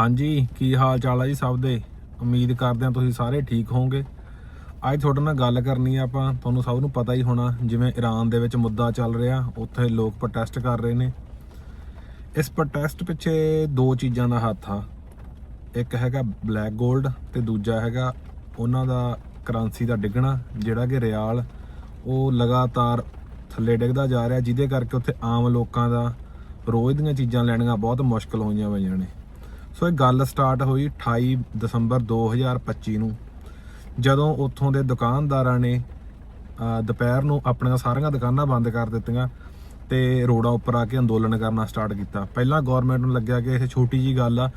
ਹਾਂਜੀ, ਕੀ ਹਾਲ ਚਾਲ ਆ ਜੀ ਸਭ ਦੇ? ਉਮੀਦ ਕਰਦੇ ਹਾਂ ਤੁਸੀਂ ਸਾਰੇ ਠੀਕ ਹੋਵੋਗੇ। ਅੱਜ ਤੁਹਾਡੇ ਨਾਲ ਗੱਲ ਕਰਨੀ ਆ ਆਪਾਂ, ਤੁਹਾਨੂੰ ਸਭ ਨੂੰ ਪਤਾ ਹੀ ਹੋਣਾ, ਜਿਵੇਂ ਈਰਾਨ ਦੇ ਵਿੱਚ ਮੁੱਦਾ ਚੱਲ ਰਿਹਾ, ਉੱਥੇ ਲੋਕ ਪ੍ਰੋਟੈਸਟ ਕਰ ਰਹੇ ਨੇ। ਇਸ ਪ੍ਰੋਟੈਸਟ ਪਿੱਛੇ ਦੋ ਚੀਜ਼ਾਂ ਦਾ ਹੱਥ ਆ। ਇੱਕ ਹੈਗਾ ਬਲੈਕ 골ਡ ਤੇ ਦੂਜਾ ਹੈਗਾ ਉਹਨਾਂ ਦਾ ਕਰੰਸੀ ਦਾ ਡਿੱਗਣਾ, ਜਿਹੜਾ ਕਿ ਰਿਆਲ ਉਹ ਲਗਾਤਾਰ ਥੱਲੇ ਡਿੱਗਦਾ ਜਾ ਰਿਹਾ, ਜਿਹਦੇ ਕਰਕੇ ਉੱਥੇ ਆਮ ਲੋਕਾਂ ਦਾ ਰੋਜ਼ ਦੀਆਂ ਚੀਜ਼ਾਂ ਲੈਣੀਆਂ ਬਹੁਤ ਮੁਸ਼ਕਲ ਹੋਈਆਂ ਹੋਈਆਂ ਨੇ। ਸੋ ਇਹ ਗੱਲ ਸਟਾਰਟ ਹੋਈ 28 ਦਸੰਬਰ 2025 ਨੂੰ, ਜਦੋਂ ਉੱਥੋਂ ਦੇ ਦੁਕਾਨਦਾਰਾਂ ਨੇ ਦੁਪਹਿਰ ਨੂੰ ਆਪਣੀਆਂ ਸਾਰੀਆਂ ਦੁਕਾਨਾਂ ਬੰਦ ਕਰ ਦਿੱਤੀਆਂ ਤੇ ਰੋਡਾਂ ਉੱਪਰ ਆ ਕੇ ਅੰਦੋਲਨ ਕਰਨਾ ਸਟਾਰਟ ਕੀਤਾ। ਪਹਿਲਾਂ ਗਵਰਨਮੈਂਟ ਨੂੰ ਲੱਗਿਆ ਕਿ ਇਹ ਛੋਟੀ ਜੀ ਗੱਲ ਆ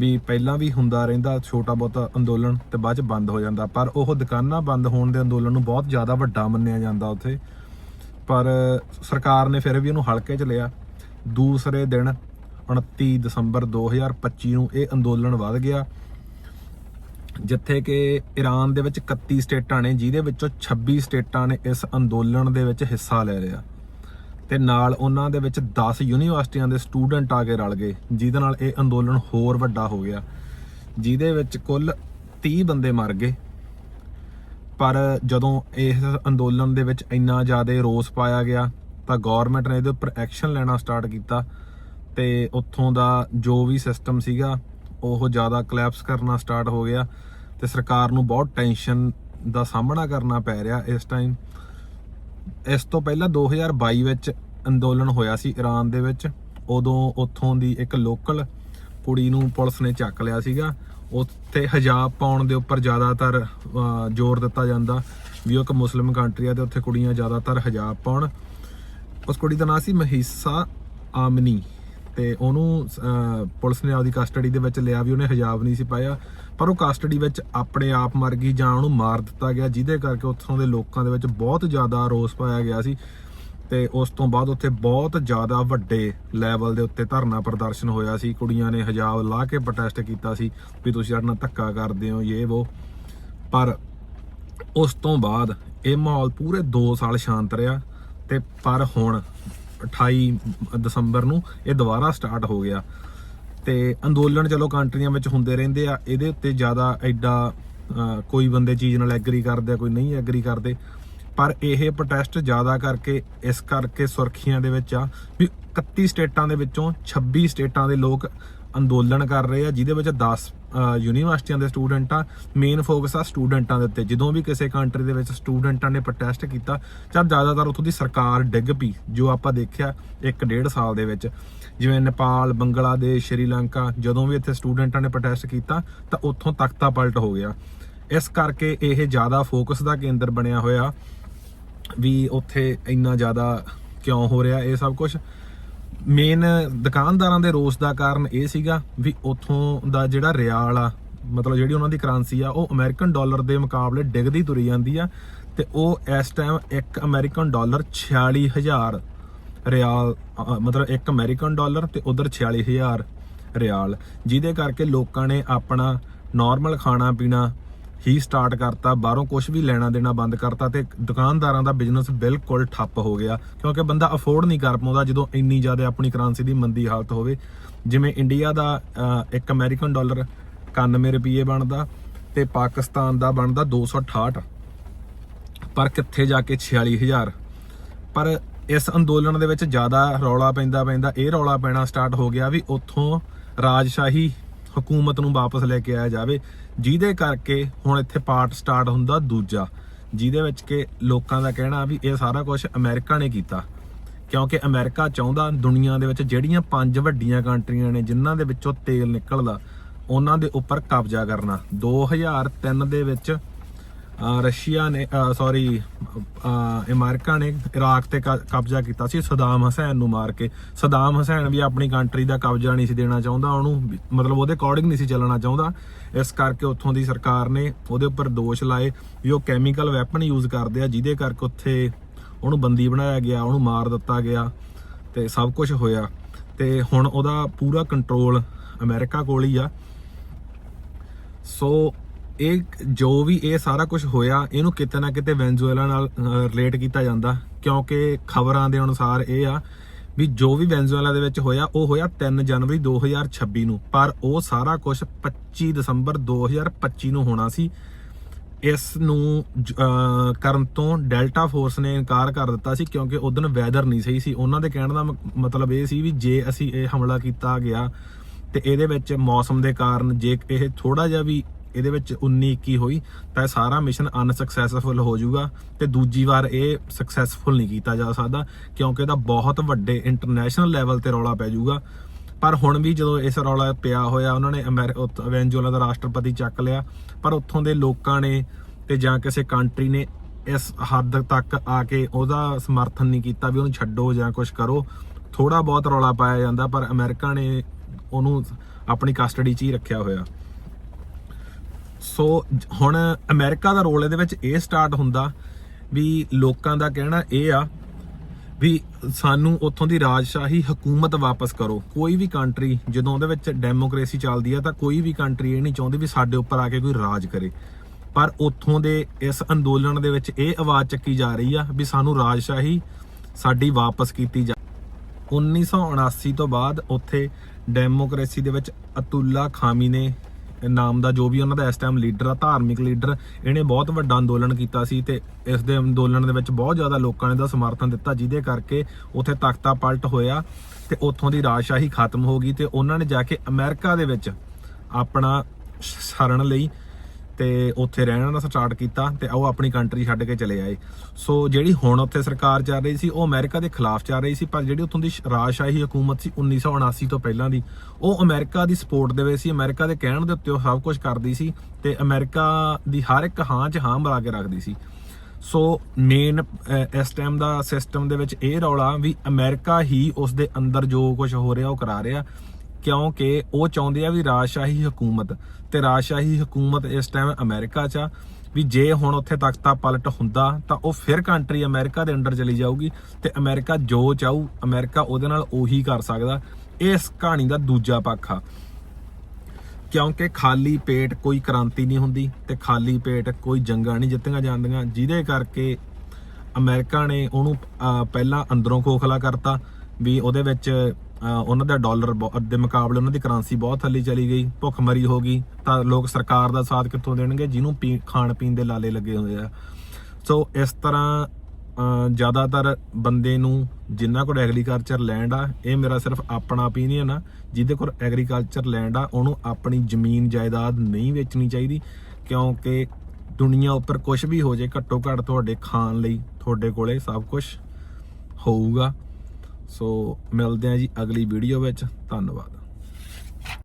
ਵੀ ਪਹਿਲਾਂ ਵੀ ਹੁੰਦਾ ਰਹਿੰਦਾ ਛੋਟਾ ਬਹੁਤਾ ਅੰਦੋਲਨ ਤੇ ਬਾਅਦ ਚ ਬੰਦ ਹੋ ਜਾਂਦਾ। ਪਰ ਉਹ ਦੁਕਾਨਾਂ ਬੰਦ ਹੋਣ ਦੇ ਅੰਦੋਲਨ ਨੂੰ ਬਹੁਤ ਜ਼ਿਆਦਾ ਵੱਡਾ ਮੰਨਿਆ ਜਾਂਦਾ ਉੱਥੇ। ਪਰ ਸਰਕਾਰ ਨੇ ਫਿਰ ਵੀ ਉਹਨੂੰ ਹਲਕੇ ਚ ਲਿਆ। ਦੂਸਰੇ ਦਿਨ 29 ਦਸੰਬਰ 2025 ਨੂੰ ਇਹ ਅੰਦੋਲਨ ਵੱਧ ਗਿਆ, ਜਿੱਥੇ ਕਿ ਈਰਾਨ ਦੇ ਵਿੱਚ 31 ਸਟੇਟਾਂ ਨੇ, ਜਿਹਦੇ ਵਿੱਚੋਂ 26 ਸਟੇਟਾਂ ਨੇ ਇਸ ਅੰਦੋਲਨ ਦੇ ਵਿੱਚ ਹਿੱਸਾ ਲੈ ਲਿਆ। ਤੇ ਨਾਲ ਉਹਨਾਂ ਦੇ ਵਿੱਚ 10 ਯੂਨੀਵਰਸਿਟੀਆਂ ਦੇ ਸਟੂਡੈਂਟ ਆ ਕੇ ਰਲ ਗਏ, ਜਿਹਦੇ ਨਾਲ ਇਹ ਅੰਦੋਲਨ ਹੋਰ ਵੱਡਾ ਹੋ ਗਿਆ, ਜਿਹਦੇ ਵਿੱਚ ਕੁੱਲ 30 ਬੰਦੇ ਮਰ ਗਏ। ਪਰ ਜਦੋਂ ਇਸ ਅੰਦੋਲਨ ਦੇ ਵਿੱਚ ਇੰਨਾ ਜ਼ਿਆਦਾ ਰੋਸ ਪਾਇਆ ਗਿਆ, ਤਾਂ ਗਵਰਨਮੈਂਟ ਨੇ ਇਹਦੇ ਉੱਪਰ ਐਕਸ਼ਨ ਲੈਣਾ ਸਟਾਰਟ ਕੀਤਾ। ਤੇ ਉੱਥੋਂ ਦਾ ਜੋ ਵੀ ਸਿਸਟਮ ਸੀਗਾ, ਉਹ ਜ਼ਿਆਦਾ ਕਲੈਪਸ ਕਰਨਾ ਸਟਾਰਟ ਹੋ ਗਿਆ ਤੇ ਸਰਕਾਰ ਨੂੰ ਬਹੁਤ ਟੈਨਸ਼ਨ ਦਾ ਸਾਹਮਣਾ ਕਰਨਾ ਪੈ ਰਿਹਾ ਇਸ ਟਾਈਮ ਇਸ ਤੋਂ ਪਹਿਲਾਂ 2022 ਵਿੱਚ ਅੰਦੋਲਨ ਹੋਇਆ ਸੀ ਈਰਾਨ ਦੇ ਵਿੱਚ। ਉਦੋਂ ਉੱਥੋਂ ਦੀ ਇੱਕ ਲੋਕਲ ਕੁੜੀ ਨੂੰ ਪੁਲਿਸ ਨੇ ਚੱਕ ਲਿਆ ਸੀਗਾ। ਉੱਥੇ ਹਜਾਬ ਪਾਉਣ ਦੇ ਉੱਪਰ ਜ਼ਿਆਦਾਤਰ ਜ਼ੋਰ ਦਿੱਤਾ ਜਾਂਦਾ ਵੀ ਉਹ ਇੱਕ ਮੁਸਲਿਮ ਕੰਟਰੀ ਆ ਤੇ ਉੱਥੇ ਕੁੜੀਆਂ ਜ਼ਿਆਦਾਤਰ ਹਜਾਬ ਪਾਉਣ। ਉਸ ਕੁੜੀ ਦਾ ਨਾਮ ਸੀ ਮਹੀਸਾ ਆਮਨੀ। ਤੇ ਉਹਨੂੰ ਪੁਲਿਸ ਨੇ ਆਪਦੀ ਕਸਟਡੀ ਦੇ ਵਿੱਚ ਲਿਆ ਵੀ ਉਹਨੇ ਹਜਾਬ ਨਹੀਂ ਸੀ ਪਾਇਆ। ਪਰ ਉਹ ਕਸਟਡੀ ਵਿੱਚ ਆਪਣੇ ਆਪ ਮਰ ਗਈ ਜਾਂ ਉਹਨੂੰ ਮਾਰ ਦਿੱਤਾ ਗਿਆ, ਜਿਹਦੇ ਕਰਕੇ ਉੱਥੋਂ ਦੇ ਲੋਕਾਂ ਦੇ ਵਿੱਚ ਬਹੁਤ ਜ਼ਿਆਦਾ ਰੋਸ ਪਾਇਆ ਗਿਆ ਸੀ। ਤੇ ਉਸ ਤੋਂ ਬਾਅਦ ਉੱਥੇ ਬਹੁਤ ਜ਼ਿਆਦਾ ਵੱਡੇ ਲੈਵਲ ਦੇ ਉੱਤੇ ਧਰਨਾ ਪ੍ਰਦਰਸ਼ਨ ਹੋਇਆ ਸੀ। ਕੁੜੀਆਂ ਨੇ ਹਜਾਬ ਲਾ ਕੇ ਪ੍ਰੋਟੈਸਟ ਕੀਤਾ ਸੀ ਵੀ ਤੁਸੀਂ ਸਾਡੇ ਨਾਲ ਧੱਕਾ ਕਰਦੇ ਹੋ ਇਹ ਉਹ ਪਰ ਉਸ ਤੋਂ ਬਾਅਦ ਇਹ ਮਾਹੌਲ ਪੂਰੇ 2 ਸਾਲ ਸ਼ਾਂਤ ਰਿਹਾ ਤੇ ਪਰ ਹੁਣ 28 ਦਸੰਬਰ ਨੂੰ ਇਹ ਦੁਬਾਰਾ ਸਟਾਰਟ ਹੋ ਗਿਆ। ਤੇ ਅੰਦੋਲਨ ਚਲੋ ਕੰਟਰੀਆਂ ਵਿੱਚ ਹੁੰਦੇ ਰਹਿੰਦੇ ਆ, ਇਹਦੇ ਉੱਤੇ ਜ਼ਿਆਦਾ ਐਡਾ ਕੋਈ ਬੰਦੇ ਚੀਜ਼ ਨਾਲ ਐਗਰੀ ਕਰਦੇ ਆ, ਕੋਈ ਨਹੀਂ ਐਗਰੀ ਕਰਦੇ। ਪਰ ਇਹ ਪ੍ਰੋਟੈਸਟ ਜ਼ਿਆਦਾ ਕਰਕੇ, ਇਸ ਕਰਕੇ ਸੁਰਖੀਆਂ ਦੇ ਵਿੱਚ ਆ ਵੀ 31 ਸਟੇਟਾਂ ਦੇ ਵਿੱਚੋਂ 26 ਸਟੇਟਾਂ ਦੇ ਲੋਕ ਅੰਦੋਲਨ ਕਰ ਰਹੇ ਆ, ਜਿਹਦੇ ਵਿੱਚ 10 ਯੂਨੀਵਰਸਿਟੀਆਂ ਦੇ ਸਟੂਡੈਂਟ ਆ ਮੇਨ ਫੋਕਸ ਆ ਸਟੂਡੈਂਟਾਂ ਦੇ ਉੱਤੇ। ਜਦੋਂ ਵੀ ਕਿਸੇ ਕੰਟਰੀ ਦੇ ਵਿੱਚ ਸਟੂਡੈਂਟਾਂ ਨੇ ਪ੍ਰੋਟੈਸਟ ਕੀਤਾ ਤਾਂ ਜ਼ਿਆਦਾਤਰ ਉੱਥੋਂ ਦੀ ਸਰਕਾਰ ਡਿੱਗ ਪਈ, ਜੋ ਆਪਾਂ ਦੇਖਿਆ ਇੱਕ ਡੇਢ ਸਾਲ ਦੇ ਵਿੱਚ। ਜਿਵੇਂ ਨੇਪਾਲ, ਬੰਗਲਾਦੇਸ਼, ਸ਼੍ਰੀਲੰਕਾ, ਜਦੋਂ ਵੀ ਇੱਥੇ ਸਟੂਡੈਂਟਾਂ ਨੇ ਪ੍ਰੋਟੈਸਟ ਕੀਤਾ, ਤਾਂ ਉੱਥੋਂ ਤਖਤਾ ਪਲਟ ਹੋ ਗਿਆ। ਇਸ ਕਰਕੇ ਇਹ ਜ਼ਿਆਦਾ ਫੋਕਸ ਦਾ ਕੇਂਦਰ ਬਣਿਆ ਹੋਇਆ, ਵੀ ਉੱਥੇ ਇੰਨਾ ਜ਼ਿਆਦਾ ਕਿਉਂ ਹੋ ਰਿਹਾ, ਇਹ ਸਭ ਕੁਝ ਮੇਨ ਦੁਕਾਨਦਾਰਾਂ ਦੇ ਰੋਸ ਦਾ ਕਾਰਨ ਇਹ ਸੀਗਾ ਵੀ ਉੱਥੋਂ ਦਾ ਜਿਹੜਾ ਰਿਆਲ ਆ, ਮਤਲਬ ਜਿਹੜੀ ਉਹਨਾਂ ਦੀ ਕਰੰਸੀ ਆ, ਉਹ ਅਮਰੀਕਨ ਡਾਲਰ ਦੇ ਮੁਕਾਬਲੇ ਡਿੱਗਦੀ ਤੁਰੀ ਜਾਂਦੀ ਆ ਤੇ ਉਹ ਇਸ ਟਾਈਮ ਇੱਕ ਅਮਰੀਕਨ ਡਾਲਰ 46000 ਰਿਆਲ ਮਤਲਬ ਇੱਕ ਅਮਰੀਕਨ ਡਾਲਰ ਤੇ ਉਧਰ 46000 ਰਿਆਲ, ਜਿਹਦੇ ਕਰਕੇ ਲੋਕਾਂ ਨੇ ਆਪਣਾ ਨਾਰਮਲ ਖਾਣਾ ਪੀਣਾ ਹੀ ਸਟਾਰਟ ਕਰਤਾ, ਬਾਹਰੋਂ ਕੁਝ ਵੀ ਲੈਣਾ ਦੇਣਾ ਬੰਦ ਕਰਤਾ ਤੇ ਦੁਕਾਨਦਾਰਾਂ ਦਾ ਬਿਜ਼ਨਸ ਬਿਲਕੁਲ ਠੱਪ ਹੋ ਗਿਆ। ਕਿਉਂਕਿ ਬੰਦਾ ਅਫੋਰਡ ਨਹੀਂ ਕਰ ਪਾਉਂਦਾ ਜਦੋਂ ਇੰਨੀ ਜ਼ਿਆਦਾ ਆਪਣੀ ਕਰੰਸੀ ਦੀ ਮੰਦੀ ਹਾਲਤ ਹੋਵੇ। ਜਿਵੇਂ ਇੰਡੀਆ ਦਾ ਇੱਕ ਅਮਰੀਕਨ ਡਾਲਰ 91 ਰੁਪਏ ਬਣਦਾ ਤੇ ਪਾਕਿਸਤਾਨ ਦਾ ਬਣਦਾ 268 ਪਰ ਕਿੱਥੇ ਜਾ ਕੇ 46000 ਪਰ ਇਸ ਅੰਦੋਲਨ ਦੇ ਵਿੱਚ ਜ਼ਿਆਦਾ ਰੌਲਾ ਪੈਂਦਾ ਪੈਂਦਾ, ਇਹ ਰੌਲਾ ਪੈਣਾ ਸਟਾਰਟ ਹੋ ਗਿਆ ਵੀ ਉੱਥੋਂ ਰਾਜਸ਼ਾਹੀ ਹਕੂਮਤ ਨੂੰ ਵਾਪਸ ਲੈ ਕੇ ਆਇਆ ਜਾਵੇ, ਜਿਹਦੇ ਕਰਕੇ ਹੁਣ ਇੱਥੇ ਪਾਰਟ ਸਟਾਰਟ ਹੁੰਦਾ ਦੂਜਾ, ਜਿਹਦੇ ਵਿੱਚ ਕਿ ਲੋਕਾਂ ਦਾ ਕਹਿਣਾ ਵੀ ਇਹ ਸਾਰਾ ਕੁਝ ਅਮਰੀਕਾ ਨੇ ਕੀਤਾ। ਕਿਉਂਕਿ ਅਮਰੀਕਾ ਚਾਹੁੰਦਾ ਦੁਨੀਆ ਦੇ ਵਿੱਚ ਜਿਹੜੀਆਂ ਪੰਜ ਵੱਡੀਆਂ ਕੰਟਰੀਆਂ ਨੇ, ਜਿਨ੍ਹਾਂ ਦੇ ਵਿੱਚੋਂ ਤੇਲ ਨਿਕਲਦਾ, ਉਹਨਾਂ ਦੇ ਉੱਪਰ ਕਬਜ਼ਾ ਕਰਨਾ। 2003 ਦੇ ਵਿੱਚ ਰਸ਼ੀਆ ਨੇ ਸੌਰੀ ਅਮਰੀਕਾ ਨੇ ਇਰਾਕ ਤੇ ਕ- ਕਬਜ਼ਾ ਕੀਤਾ ਸੀ, ਸਦਾਮ ਹਸੈਨ ਨੂੰ ਮਾਰ ਕੇ। ਸਦਾਮ ਹਸੈਨ ਵੀ ਆਪਣੀ ਕੰਟਰੀ ਦਾ ਕਬਜ਼ਾ ਨਹੀਂ ਸੀ ਦੇਣਾ ਚਾਹੁੰਦਾ, ਉਹਨੂੰ ਮਤਲਬ ਉਹਦੇ ਅਕੋਰਡਿੰਗ ਨਹੀਂ ਸੀ ਚੱਲਣਾ ਚਾਹੁੰਦਾ। ਇਸ ਕਰਕੇ ਉੱਥੋਂ ਦੀ ਸਰਕਾਰ ਨੇ ਉਹਦੇ ਉੱਪਰ ਦੋਸ਼ ਲਾਏ ਵੀ ਉਹ ਕੈਮੀਕਲ ਵੈਪਨ ਯੂਜ਼ ਕਰਦੇ ਆ, ਜਿਹਦੇ ਕਰਕੇ ਉੱਥੇ ਉਹਨੂੰ ਬੰਦੀ ਬਣਾਇਆ ਗਿਆ, ਉਹਨੂੰ ਮਾਰ ਦਿੱਤਾ ਗਿਆ ਤੇ ਸਭ ਕੁਝ ਹੋਇਆ। ਤੇ ਹੁਣ ਉਹਦਾ ਪੂਰਾ ਕੰਟਰੋਲ ਅਮਰੀਕਾ ਕੋਲ ਹੀ ਆ। ਸੋ ਇਹ ਜੋ ਵੀ ਇਹ ਸਾਰਾ ਕੁਝ ਹੋਇਆ, ਇਹਨੂੰ ਕਿਤੇ ਨਾ ਕਿਤੇ ਵੈਨਜ਼ੂਏਲਾ ਨਾਲ ਰਿਲੇਟ ਕੀਤਾ ਜਾਂਦਾ। ਕਿਉਂਕਿ ਖਬਰਾਂ ਦੇ ਅਨੁਸਾਰ ਇਹ ਆ ਵੀ ਜੋ ਵੀ ਵੈਨਜ਼ੂਏਲਾ ਦੇ ਵਿੱਚ ਹੋਇਆ, ਉਹ ਹੋਇਆ 3 ਜਨਵਰੀ 2026 ਨੂੰ। ਪਰ ਉਹ ਸਾਰਾ ਕੁਝ 25 ਦਸੰਬਰ 2025 ਨੂੰ ਹੋਣਾ ਸੀ। ਇਸ ਨੂੰ ਕਰਨ ਤੋਂ ਡੈਲਟਾ ਫੋਰਸ ਨੇ ਇਨਕਾਰ ਕਰ ਦਿੱਤਾ ਸੀ ਕਿਉਂਕਿ ਉਦੋਂ ਵੈਦਰ ਨਹੀਂ ਸਹੀ ਸੀ। ਉਹਨਾਂ ਦੇ ਕਹਿਣ ਦਾ ਮ- ਮਤਲਬ ਇਹ ਸੀ ਵੀ ਜੇ ਅਸੀਂ ਇਹ ਹਮਲਾ ਕੀਤਾ ਗਿਆ ਤੇ ਇਹਦੇ ਵਿੱਚ ਮੌਸਮ ਦੇ ਕਾਰਨ ਜੇ ਇਹ ਥੋੜਾ ਜਿਹਾ ਵੀ ਇਹਦੇ ਵਿੱਚ 19 21 ਹੋਈ, ਤਾਂ ਇਹ ਸਾਰਾ ਮਿਸ਼ਨ ਅਨਸਕਸੈਸਫੁਲ ਹੋ ਜਾਊਗਾ ਤੇ ਦੂਜੀ ਵਾਰ ਇਹ ਸਕਸੈਸਫੁਲ ਨਹੀਂ ਕੀਤਾ ਜਾ ਸਕਦਾ, ਕਿਉਂਕਿ ਇਹਦਾ ਬਹੁਤ ਵੱਡੇ ਇੰਟਰਨੈਸ਼ਨਲ ਲੈਵਲ ਤੇ ਰੌਲਾ ਪੈ ਜਾਊਗਾ। ਪਰ ਹੁਣ ਵੀ ਜਦੋਂ ਇਸ ਰੌਲਾ ਪਿਆ ਹੋਇਆ, ਉਹਨਾਂ ਨੇ ਅਮੈਰ- ਉੱਥ- ਵੈਨਜ਼ੂਏਲਾ ਦਾ ਰਾਸ਼ਟਰਪਤੀ ਚੱਕ ਲਿਆ, ਪਰ ਉੱਥੋਂ ਦੇ ਲੋਕਾਂ ਨੇ ਤੇ ਜਾਂ ਕਿਸੇ ਕੰਟਰੀ ਨੇ ਇਸ ਹੱਦ ਤੱਕ ਆ ਕੇ ਉਹਦਾ ਸਮਰਥਨ ਨਹੀਂ ਕੀਤਾ ਵੀ ਉਹਨੂੰ ਛੱਡੋ ਜਾਂ ਕੁਝ ਕਰੋ। ਥੋੜਾ ਬਹੁਤ ਰੌਲਾ ਪਾਇਆ ਜਾਂਦਾ, ਪਰ ਅਮਰੀਕਾ ਨੇ ਉਹਨੂੰ ਆਪਣੀ ਕਸਟਡੀ 'ਚ ਹੀ ਰੱਖਿਆ ਹੋਇਆ। ਸੋ ਹੁਣ ਅਮਰੀਕਾ ਦਾ ਰੋਲ ਇਹਦੇ ਵਿੱਚ ਇਹ ਸਟਾਰਟ ਹੁੰਦਾ ਵੀ ਲੋਕਾਂ ਦਾ ਕਹਿਣਾ ਇਹ ਆ ਵੀ ਸਾਨੂੰ ਉੱਥੋਂ ਦੀ ਰਾਜਸ਼ਾਹੀ ਹਕੂਮਤ ਵਾਪਸ ਕਰੋ। ਕੋਈ ਵੀ ਕੰਟਰੀ ਜਦੋਂ ਉਹਦੇ ਵਿੱਚ ਡੈਮੋਕ੍ਰੇਸੀ ਚੱਲਦੀ ਆ ਤਾਂ ਕੋਈ ਵੀ ਕੰਟਰੀ ਇਹ ਨਹੀਂ ਚਾਹੁੰਦੀ ਵੀ ਸਾਡੇ ਉੱਪਰ ਆ ਕੇ ਕੋਈ ਰਾਜ ਕਰੇ। ਪਰ ਉੱਥੋਂ ਦੇ ਇਸ ਅੰਦੋਲਨ ਦੇ ਵਿੱਚ ਇਹ ਆਵਾਜ਼ ਚੱਕੀ ਜਾ ਰਹੀ ਆ ਵੀ ਸਾਨੂੰ ਰਾਜਸ਼ਾਹੀ ਸਾਡੀ ਵਾਪਸ ਕੀਤੀ ਜਾ 1979 ਤੋਂ ਬਾਅਦ ਉੱਥੇ ਡੈਮੋਕ੍ਰੇਸੀ ਦੇ ਵਿੱਚ ਅਤੁੱਲਾ ਖਾਮੀ ਨੇ ਨਾਮ ਦਾ ਜੋ ਵੀ ਉਹਨਾਂ ਦਾ ਇਸ ਟਾਈਮ ਲੀਡਰ ਆ, ਧਾਰਮਿਕ ਲੀਡਰ ਇਹਨੇ ਬਹੁਤ ਵੱਡਾ ਅੰਦੋਲਨ ਕੀਤਾ ਸੀ ਤੇ ਇਸ ਦੇ ਅੰਦੋਲਨ ਦੇ ਵਿੱਚ ਬਹੁਤ ਜ਼ਿਆਦਾ ਲੋਕਾਂ ਨੇ ਦਾ ਸਮਰਥਨ ਦਿੱਤਾ, ਜਿਹਦੇ ਕਰਕੇ ਉੱਥੇ ਤਖਤਾ ਪਲਟ ਹੋਇਆ ਤੇ ਉੱਥੋਂ ਦੀ ਰਾਜਸ਼ਾਹੀ ਖਤਮ ਹੋ ਗਈ ਤੇ ਉਹਨਾਂ ਨੇ ਜਾ ਕੇ ਅਮਰੀਕਾ ਦੇ ਵਿੱਚ ਆਪਣਾ ਸ਼ਰਨ ਲਈ ਤੇ ਉੱਥੇ ਰਹਿਣਾ ਦਾ ਸਟਾਰਟ ਕੀਤਾ ਤੇ ਉਹ ਆਪਣੀ ਕੰਟਰੀ ਛੱਡ ਕੇ ਚਲੇ ਆਏ। ਸੋ ਜਿਹੜੀ ਹੁਣ ਉੱਥੇ ਸਰਕਾਰ ਚੱਲ ਰਹੀ ਸੀ, ਉਹ ਅਮਰੀਕਾ ਦੇ ਖਿਲਾਫ ਚੱਲ ਰਹੀ ਸੀ, ਪਰ ਜਿਹੜੀ ਉੱਥੋਂ ਦੀ ਰਾਜਸ਼ਾਹੀ ਹਕੂਮਤ ਸੀ 1979 ਤੋਂ ਪਹਿਲਾਂ ਦੀ, ਉਹ ਅਮਰੀਕਾ ਦੀ ਸਪੋਰਟ ਦੇ ਵਿੱਚ ਸੀ, ਅਮਰੀਕਾ ਦੇ ਕਹਿਣ ਦੇ ਉੱਤੇ ਉਹ ਸਭ ਕੁਝ ਕਰਦੀ ਸੀ ਤੇ ਅਮਰੀਕਾ ਦੀ ਹਰ ਇੱਕ ਹਾਂ 'ਚ ਹਾਂ ਮਿਲਾ ਕੇ ਰੱਖਦੀ ਸੀ। ਸੋ ਮੇਨ ਇਸ ਟਾਈਮ ਦਾ ਸਿਸਟਮ ਦੇ ਵਿੱਚ ਇਹ ਰੌਲਾ ਵੀ ਅਮਰੀਕਾ ਹੀ ਉਸ ਦੇ ਅੰਦਰ ਜੋ ਕੁਝ ਹੋ ਰਿਹਾ ਉਹ ਕਰਾ ਰਿਹਾ। ਕਿਉਂਕਿ ਉਹ ਚਾਹੁੰਦੇ ਆ ਵੀ ਰਾਜਸ਼ਾਹੀ ਹਕੂਮਤ ਤੇ ਰਾਜਸ਼ਾਹੀ ਹਕੂਮਤ ਇਸ ਟਾਈਮ ਅਮਰੀਕਾ 'ਚ ਆ, ਵੀ ਜੇ ਹੁਣ ਉੱਥੇ ਤਖਤਾ ਪਲਟ ਹੁੰਦਾ, ਤਾਂ ਉਹ ਫਿਰ ਕੰਟਰੀ ਅਮਰੀਕਾ ਦੇ ਅੰਡਰ ਚਲੀ ਜਾਊਗੀ ਤੇ ਅਮਰੀਕਾ ਜੋ ਚਾਹੂ, ਅਮਰੀਕਾ ਉਹਦੇ ਨਾਲ ਉਹੀ ਕਰ ਸਕਦਾ। ਇਸ ਕਹਾਣੀ ਦਾ ਦੂਜਾ ਪੱਖ ਆ। ਕਿਉਂਕਿ ਖਾਲੀ ਪੇਟ ਕੋਈ ਕ੍ਰਾਂਤੀ ਨਹੀਂ ਹੁੰਦੀ ਤੇ ਖਾਲੀ ਪੇਟ ਕੋਈ ਜੰਗਾਂ ਨਹੀਂ ਜਿੱਤੀਆਂ ਜਾਂਦੀਆਂ, ਜਿਹਦੇ ਕਰਕੇ ਅਮਰੀਕਾ ਨੇ ਉਹਨੂੰ ਪਹਿਲਾਂ ਅੰਦਰੋਂ ਖੋਖਲਾ ਕਰਤਾ ਵੀ ਉਹਦੇ ਵਿੱਚ ਉਹਨਾਂ ਦਾ ਡਾਲਰ ਬਹੁ- ਦੇ ਮੁਕਾਬਲੇ ਉਹਨਾਂ ਦੀ ਕਰੰਸੀ ਬਹੁਤ ਥੱਲੇ ਚਲੀ ਗਈ ਭੁੱਖਮਰੀ ਹੋ ਗਈ, ਤਾਂ ਲੋਕ ਸਰਕਾਰ ਦਾ ਸਾਥ ਕਿੱਥੋਂ ਦੇਣਗੇ? ਜਿਹਨੂੰ ਪੀ- ਖਾਣ ਪੀਣ ਦੇ ਲਾਲੇ ਲੱਗੇ ਹੋਏ ਆ। ਸੋ ਇਸ ਤਰ੍ਹਾਂ ਜ਼ਿਆਦਾਤਰ ਬੰਦੇ ਨੂੰ ਜਿਨ੍ਹਾਂ ਕੋਲ ਐਗਰੀਕਲਚਰ ਲੈਂਡ ਆ, ਇਹ ਮੇਰਾ ਸਿਰਫ ਆਪਣਾ opinion ਆ, ਜਿਹਦੇ ਕੋਲ ਐਗਰੀਕਲਚਰ ਲੈਂਡ ਆ, ਉਹਨੂੰ ਆਪਣੀ ਜ਼ਮੀਨ ਜਾਇਦਾਦ ਨਹੀਂ ਵੇਚਣੀ ਚਾਹੀਦੀ, ਕਿਉਂਕਿ ਦੁਨੀਆ ਉੱਪਰ ਕੁਝ ਵੀ ਹੋ ਜੇ ਘੱਟੋ ਘੱਟ ਤੁਹਾਡੇ ਖਾਣ ਲਈ, ਤੁਹਾਡੇ ਕੋਲੇ ਸਭ ਕੁਝ ਹੋਊਗਾ। ਸੋ ਮਿਲਦੇ ਆ ਜੀ ਅਗਲੀ ਵੀਡੀਓ ਵਿੱਚ। ਧੰਨਵਾਦ।